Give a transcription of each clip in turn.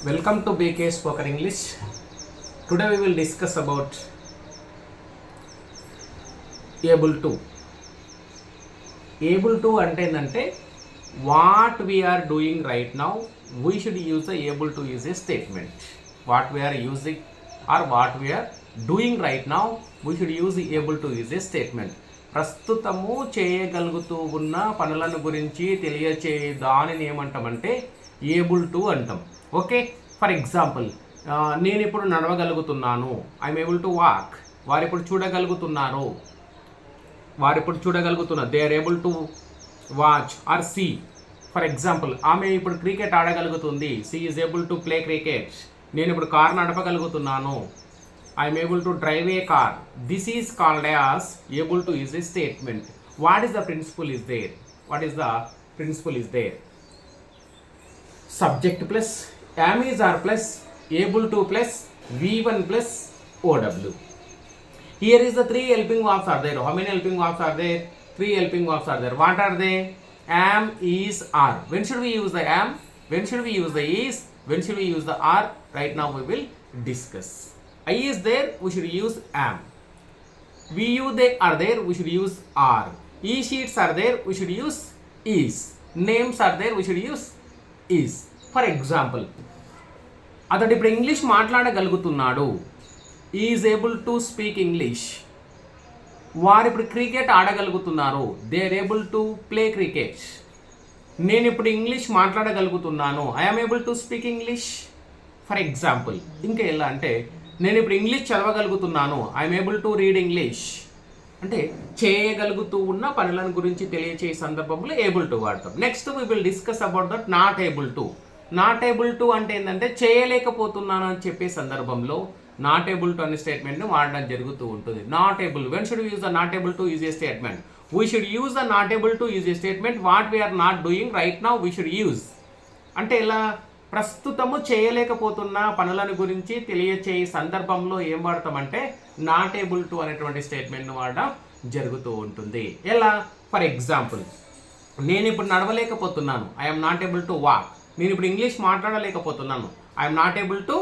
Welcome to BK spoken English today we will discuss about able to able to అంటే ఏంటంటే what we are doing right now we should use the able to use a statement what we are using or what we are doing right now we should use able to use a statement ప్రస్తుతము చేయగలుగుతూ ఉన్న పనులను గురించి తెలియచే దానిని ఏమంటామంటే able to అంటాం. Okay for example నేను ఇప్పుడు నడవగలుగుతున్నాను. ఐఎమ్ ఏబుల్ టు వాక్ వారు ఇప్పుడు చూడగలుగుతున్నారు వారు ఇప్పుడు చూడగలుగుతున్నారు they are able to watch or see for example ఆమె ఇప్పుడు cricket ఆడగలుగుతుంది. She is able to play cricket నేను ఇప్పుడు car నడపగలుగుతున్నాను. I'm able to drive a car this is called as able to use a statement what is the principle is there what is the principle is there Subject plus am is are plus able to plus V one plus OW Here is the three helping verbs are there. How many helping verbs are there? Three helping verbs are there. What are they? Am, is, are. When should we use the am? When should we use the is? When should we use the are? Right now we will discuss. I is there, we should use am. We, you, they are there, we should use are. E sheets are there, we should use is. Names are there, we should use is for example అతడు ఇప్పుడు English మాట్లాడగలుగుతున్నాడు. Is able to speak English వారు ఇప్పుడు cricket ఆడగలుగుతున్నారు. They are able to play cricket నేను ఇప్పుడు English మాట్లాడగలుగుతున్నాను. I'm able to speak English for example ఇంకా ఎలా అంటే నేను ఇప్పుడు English చదవగలుగుతున్నాను. I'm able to read English అంటే చేయగలుగుతూ ఉన్న పనులను గురించి తెలియచేయ సందర్భంలో ఏబుల్ టు వాడతాం. Next we will discuss about that not able to not able to అంటే ఏంటంటే చేయలేకపోతున్నాను అని చెప్పే సందర్భంలో నాట్ ఏబుల్ టు అనే స్టేట్మెంట్ని వాడడం జరుగుతూ ఉంటుంది. Not able when should use the not able to use a statement we should use the not able to use a statement what we are not doing right now we should use అంటే ఇలా ప్రస్తుతము చేయలేకపోతున్న పనులను గురించి తెలియచేయ సందర్భంలో ఏం వాడతామంటే not able to అనేటువంటి స్టేట్మెంట్ను వాడడం జరుగుతూ ఉంటుంది. ఎలా? ఫర్ ఎగ్జాంపుల్ నేను ఇప్పుడు నడవలేకపోతున్నాను. I'm not able to walk నేను ఇప్పుడు English మాట్లాడలేకపోతున్నాను. I'm not able to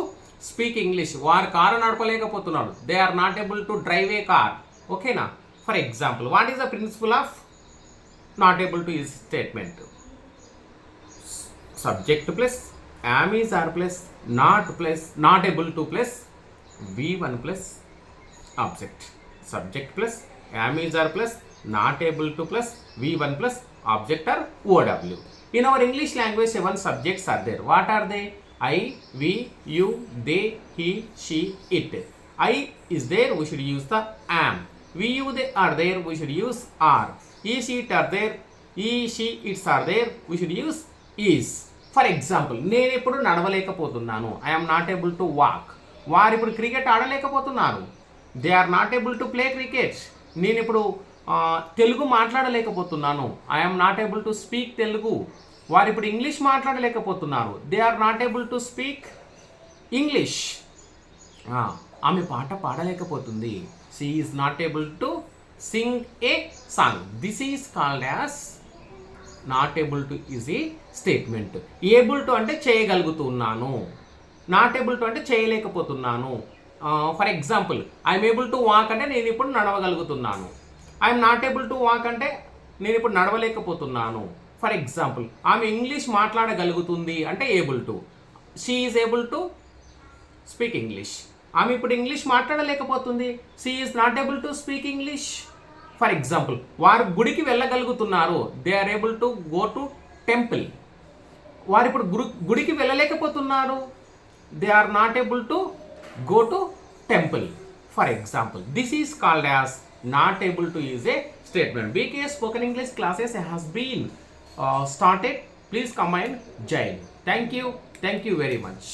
speak English వారు car నడపలేకపోతున్నారు they are not able to drive a car ఓకేనా for example what is the principle of not able to use statement subject plus Am is are plus not plus not able to plus v1 plus object. Subject plus Am is are plus not able to plus v1 plus object or ow in our english language seven subjects are there. What are they? I we you they he she it. I is there we should use the am. We you they are there we should use are. Is it are there. He she it's are there we should use is. For example నేను ఇప్పుడు నడవలేకపోతున్నాను. I'm not able to walk వారు ఇప్పుడు cricket ఆడలేకపోతున్నారు. They are not able to play cricket నేను ఇప్పుడు Telugu మాట్లాడలేకపోతున్నాను. I'm not able to speak Telugu. వారు ఇప్పుడు English మాట్లాడలేకపోతున్నారు. They are not able to speak English ఆమె పాట పాడలేకపోతుంది. She is not able to sing a song this is called as not able to is statement able to అంటే చేయగలుగుతున్నాను. Not able to అంటే చేయలేకపోతున్నాను. For example I'm able to walk అంటే నేను ఇప్పుడు నడవగలుగుతున్నాను. I'm not able to walk అంటే నేను ఇప్పుడు నడవలేకపోతున్నాను. ఫర్ ఎగ్జాంపుల్ ఆమె ఇంగ్లీష్ మాట్లాడగలుగుతుంది అంటే able to she is able to speak English ఆమె ఇప్పుడు English మాట్లాడలేకపోతుంది. She is not able to speak English for example వారు గుడికి వెళ్ళగలుగుతున్నారు. They are able to go to temple వారు ఇప్పుడు గుడి గుడికి వెళ్ళలేకపోతున్నారు. They are not able to go to temple for example this is called as not able to use a statement BK spoken English classes has been started please come and join thank you thank you very much